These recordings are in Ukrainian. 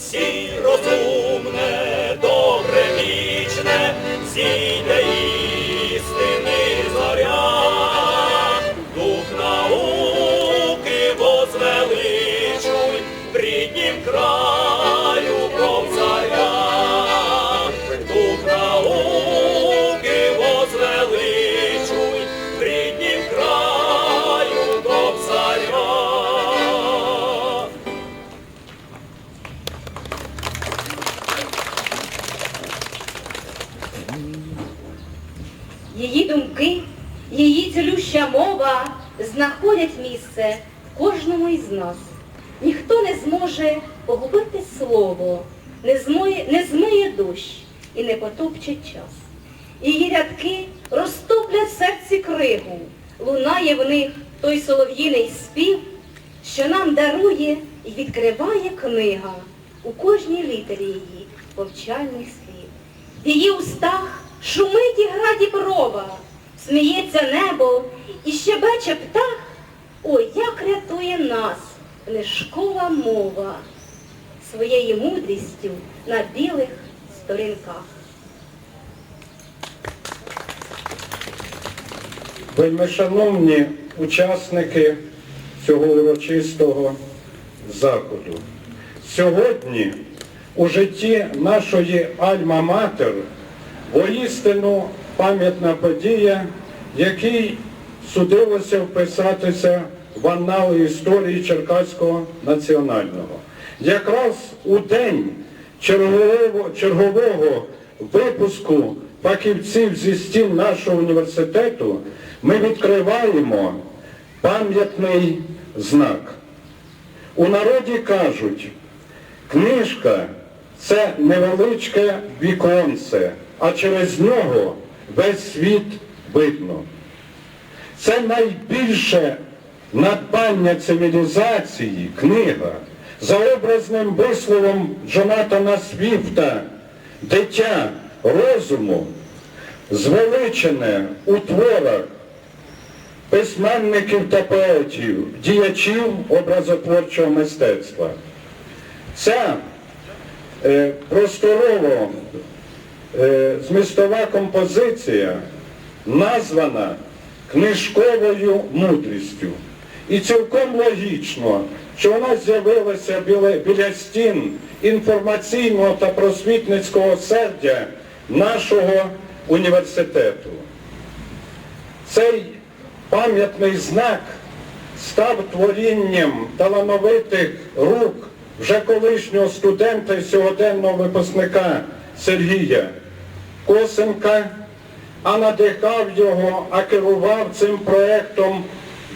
всі знаходять місце кожному із нас. Ніхто не зможе погубити слово, не змиє, не змиє дощ і не потопче час. Її рядки розтоплять в серці кригу, лунає в них той солов'їний спів, що нам дарує і відкриває книга у кожній літері її повчальних слів. В її устах шумить і гра діброва, сміється небо і щебече птах. Ой, як рятує нас книжкова мова своєю мудрістю на білих сторінках. Вельмишановні учасники цього урочистого заходу. Сьогодні у житті нашої Альма-Матер воістину пам'ятна подія, якій судилося вписатися в анали історії Черкаського національного. Якраз у день чергового, чергового випуску фахівців зі стін нашого університету ми відкриваємо пам'ятний знак. У народі кажуть, книжка це невеличке віконце, а через нього весь світ видно. Це найбільше надбання цивілізації, книга, за образним висловом Джонатана Свіфта, дитя розуму, звеличене у творах письменників та поетів, діячів образотворчого мистецтва. Ця е, просторово е, змістова композиція названа книжковою мудрістю. І цілком логічно, що вона з'явилася біля, біля стін інформаційного та просвітницького сердя нашого університету. Цей пам'ятний знак став творінням талановитих рук вже колишнього студента і сьогоденного випускника Сергія Косенка, а надихав його, а керував цим проєктом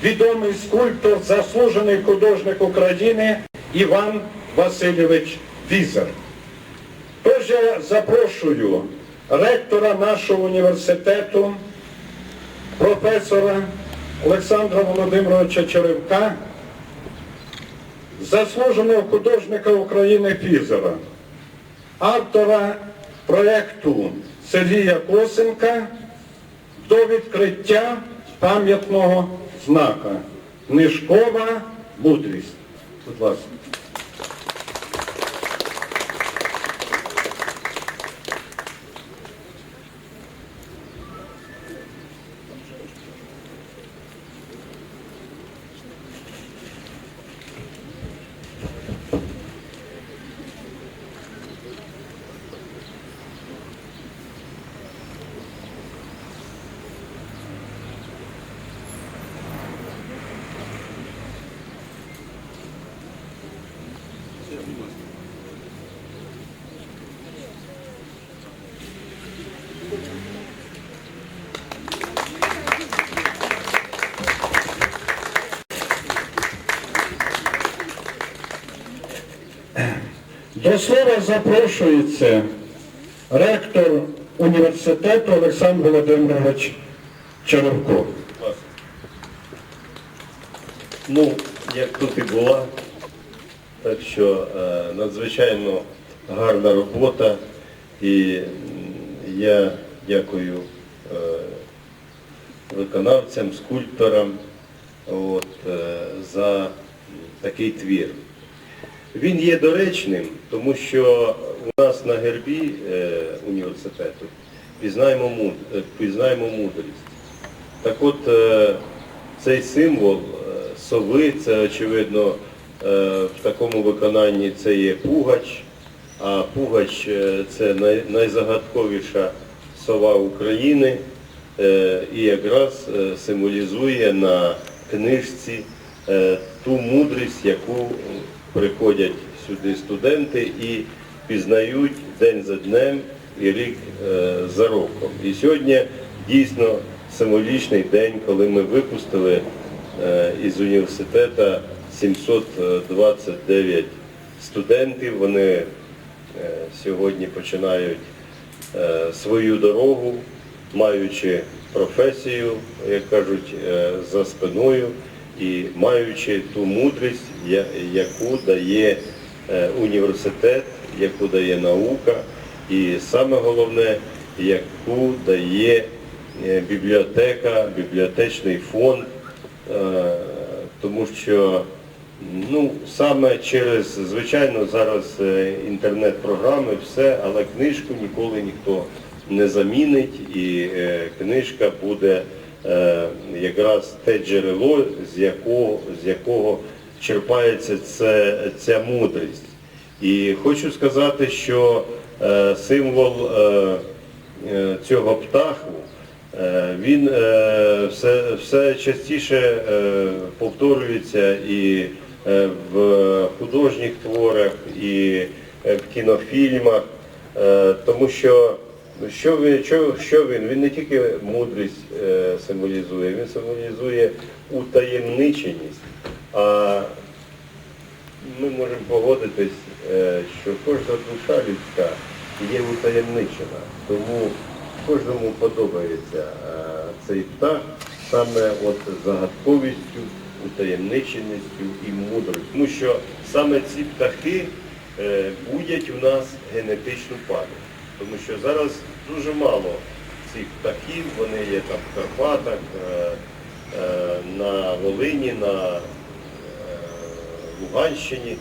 відомий скульптор, заслужений художник України Іван Васильович Візер. Тож я запрошую ректора нашого університету, професора Олександра Володимировича Черевка, заслуженого художника України Фізера, автора проєкту Сергія Косенка до відкриття пам'ятного знака Книжкова мудрість. Будь ласка. До слова запрошується ректор університету Олександр Володимирович Черевко. Ну, як тут і була, так що е, надзвичайно гарна робота і я дякую е, виконавцям, скульпторам от, е, за такий твір. Він є доречним, тому що у нас на гербі е, університету е, пізнаємо мудрість. Так от е, цей символ сови, це очевидно в такому виконанні це є пугач, а пугач це най, найзагадковіша сова України і якраз символізує на книжці ту мудрість, яку приходять сюди студенти і пізнають день за днем і рік е, за роком. І сьогодні дійсно символічний день, коли ми випустили е, із університету 729 студентів. Вони е, сьогодні починають свою дорогу, маючи професію, як кажуть, за спиною і маючи ту мудрість, яку дає е, університет, яку дає наука, і саме головне, яку дає е, бібліотека, бібліотечний фонд, е, тому що ну, саме через, звичайно, зараз інтернет-програми, все, але книжку ніколи ніхто не замінить, і книжка буде якраз те джерело, з якого, з якого черпається це, ця мудрість. І хочу сказати, що е, символ е, е, цього птаху, е, він е, все, все частіше е, повторюється і е, в художніх творах, і е, в кінофільмах, е, тому що що він, що, що він? Він не тільки мудрість е, символізує, він символізує утаємниченість. А ми можемо погодитись, е, що кожна душа людська є утаємничена. Тому кожному подобається е, цей птах саме от загадковістю, утаємниченістю і мудрістю. Тому що саме ці птахи е, будять у нас генетичну пам'ять. Тому що зараз дуже мало цих птахів, вони є там в Карпатах, е, е, на Волині, на е, Луганщині.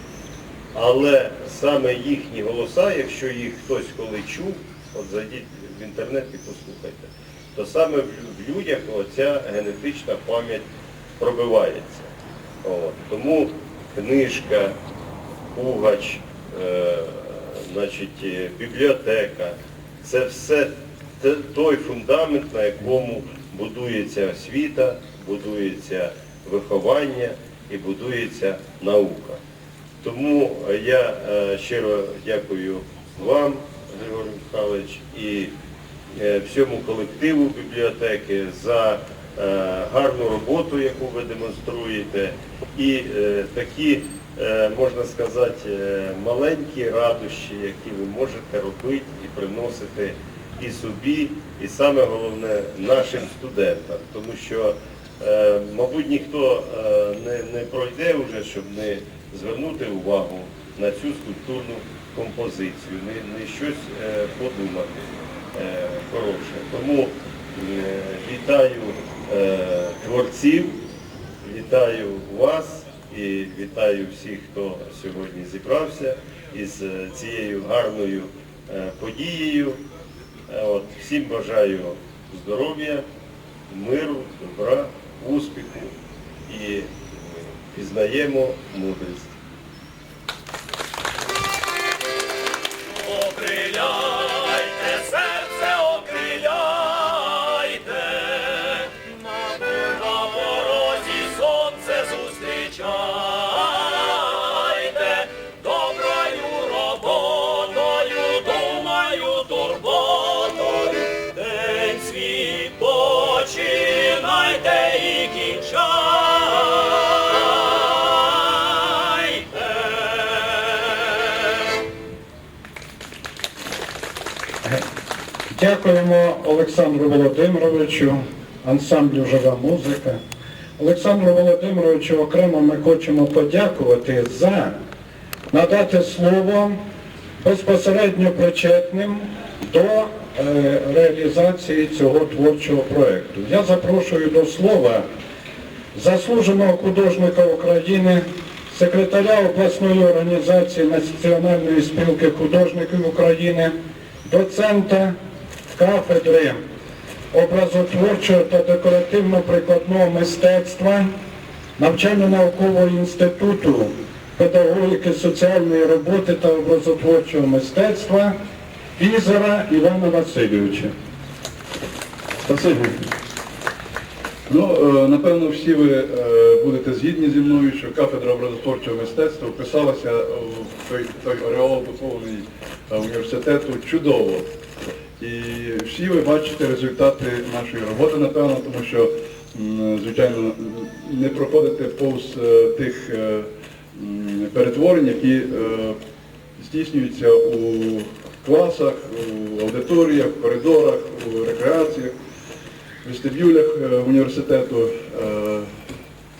Але саме їхні голоса, якщо їх хтось коли чув, от зайдіть в інтернет і послухайте, то саме в людях оця генетична пам'ять пробивається. От. Тому книжка, пугач, значить, е, бібліотека, це все той фундамент, на якому будується освіта, будується виховання і будується наука. Тому е, я е, щиро дякую вам, Григорій Михайлович, і всьому колективу бібліотеки за гарну роботу, яку ви демонструєте, і такі, можна сказати, е, маленькі радощі, які ви можете робити і приносити і собі, і саме головне нашим студентам. Тому що, е, мабуть, ніхто е, не, не пройде вже, щоб не звернути увагу на цю скульптурну композицію, не, не щось е, подумати е, хороше. Тому е, вітаю е, творців, вітаю вас і вітаю всіх, хто сьогодні зібрався із е, цією гарною е, подією. Е, От, всім бажаю здоров'я, миру, добра, успіху і пізнаємо мудрість. Дякуємо Олександру Володимировичу, ансамблю Жива музика. Олександру Володимировичу окремо ми хочемо подякувати за надати слово безпосередньо причетним до е, реалізації цього творчого проєкту. Я запрошую до слова заслуженого художника України секретаря обласної організації Національної спілки художників України, доцента кафедри образотворчого та декоративно-прикладного мистецтва навчально-наукового інституту педагогіки соціальної роботи та образотворчого мистецтва Фізера Івана Васильовича. Спасибі. Ну, е, напевно, всі ви е, будете згідні зі мною, що кафедра образотворчого мистецтва вписалася в той, той ореол духовний е, університету чудово. І всі ви бачите результати нашої роботи, напевно, тому що, звичайно, не проходите повз е, тих е, перетворень, які е, здійснюються у класах, у аудиторіях, в коридорах, у рекреаціях, вестибюлях університету.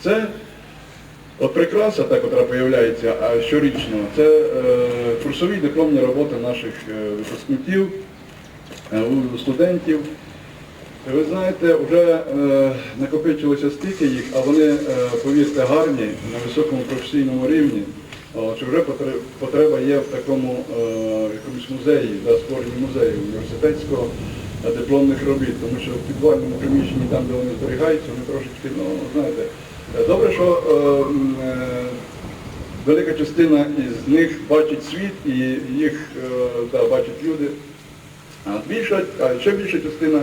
Це от прикраса, та, котра появляється а щорічно, це курсові дипломні роботи наших випускників, у студентів. Ви знаєте, вже е, накопичилося стільки їх, а вони, е, повірте, гарні, на високому професійному рівні. Чи вже потреба є в такому е, якомусь музеї, да, створенні музею університетського е, дипломних робіт, тому що в підвальному приміщенні, там, де вони зберігаються, вони трошечки, ну, знаєте, е, добре, що е, е, велика частина із них бачить світ і їх е, да, бачать люди. А більша, а ще більша частина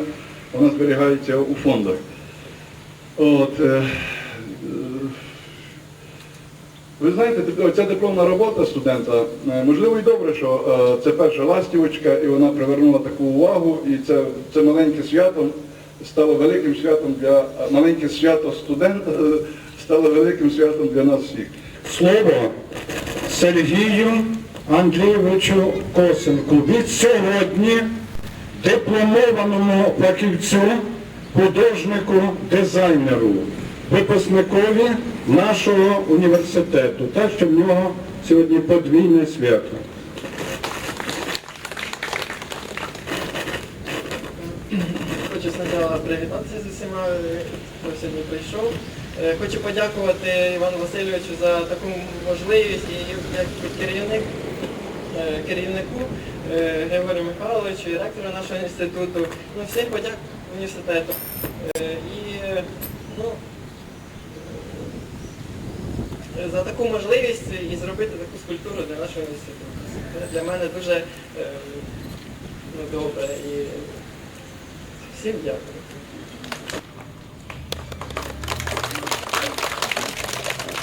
вона зберігається у фондах. От, е, е, ви знаєте, ця дипломна робота студента, е, можливо і добре, що е, це перша ластівочка, і вона привернула таку увагу, і це, це маленьке свято стало великим святом для маленьке свято студента стало великим святом для нас всіх. Слово Сергію Андрійовичу Косенку. Від сьогодні дипломованому фахівцю, художнику, дизайнеру, випускникові нашого університету. Так що в нього сьогодні подвійне свято. Хочу спочатку привітатися з усіма, хто сьогодні прийшов. Е, Хочу подякувати Івану Васильовичу за таку можливість і як керівник, е, керівнику Григорію Михайловичу ректору нашого інституту. Ну, всім подяк університету. Е, І е, ну, е, за таку можливість і зробити таку скульптуру для нашого інституту. Це для мене дуже е, ну, добре і всім дякую.